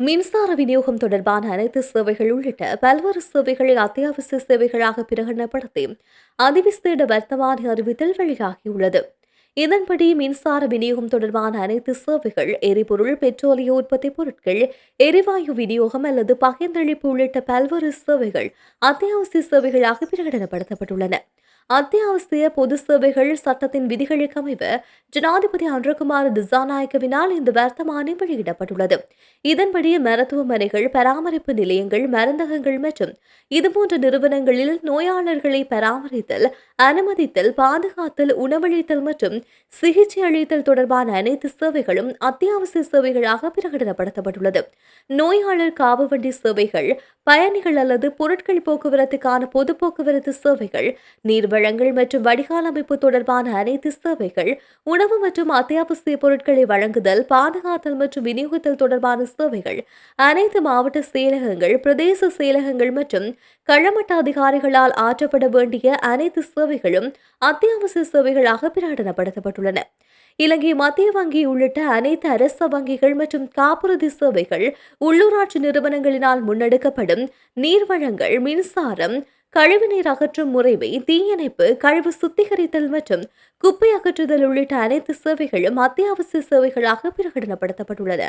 மின்சார விநியோகம் தொடர்பான அனைத்து சேவைகள் உள்ளிட்ட பல்வேறு சேவைகளை அத்தியாவசிய சேவைகளாக பிரகடனப்படுத்தி அதிவிசேட வர்த்தமானி அறிவித்தல் வெளியாகியுள்ளது. இதன்படி மின்சார விநியோகம் தொடர்பான அனைத்து சேவைகள் எரிபொருள் பெட்ரோலிய உற்பத்தி பொருட்கள் எரிவாயு விநியோகம் அல்லது பகிர்ந்தளிப்பு உள்ளிட்ட பல்வேறு சேவைகள் அத்தியாவசிய சேவைகளாக பிரகடனப்படுத்தப்பட்டுள்ளன. அத்தியாவசிய பொது சேவைகள் சட்டத்தின் விதிகளுக்கு அமைவ ஜனாதிபதி அன்றகுமார் திசாநாயக்கவினால் இந்த வர்த்தமானி வெளியிடப்பட்டுள்ளது. இதன்படி மருத்துவமனைகள் பராமரிப்பு நிலையங்கள் மருந்தகங்கள் மற்றும் இதுபோன்ற நிறுவனங்களில் நோயாளர்களை பராமரித்தல் அனுமதித்தல் பாதுகாத்தல் உணவளித்தல் மற்றும் சிகிச்சை அளித்தல் தொடர்பான அனைத்து சேவைகளும் அத்தியாவசிய சேவைகளாக பிரகடனப்படுத்தப்பட்டுள்ளது. நோயாளர் காவு வண்டி சேவைகள் பயணிகள் அல்லது பொருட்கள் போக்குவரத்துக்கான பொது போக்குவரத்து சேவைகள் வழங்கல் மற்றும் வடிகால் அமைப்பு தொடர்பான அனைத்து சேவைகள் உணவு மற்றும் அத்தியாவசிய பொருட்களை வழங்குதல் பாதுகாத்தல் மற்றும் விநியோகத்தல் தொடர்பான சேவைகள் அனைத்து மாவட்ட செயலகங்கள் பிரதேச செயலகங்கள் மற்றும் களமட்ட அதிகாரிகளால் ஆற்றப்பட வேண்டிய அனைத்து சேவைகளும் அத்தியாவசிய சேவைகளாக பிரகடனப்படுத்தப்பட்டுள்ளன. இலங்கை மத்திய வங்கி உள்ளிட்ட அனைத்து அரச வங்கிகள் மற்றும் காப்புறுதி சேவைகள் உள்ளூராட்சி நிறுவனங்களினால் முன்னெடுக்கப்படும் நீர்வளங்கள் மின்சாரம் கழிவுநீர் அகற்றும் முறைமை தீயணைப்பு கழிவு சுத்திகரித்தல் மற்றும் குப்பை அகற்றுதல் உள்ளிட்ட அனைத்து சேவைகளும் அத்தியாவசிய சேவைகளாக பிரகடனப்படுத்தப்பட்டுள்ளன.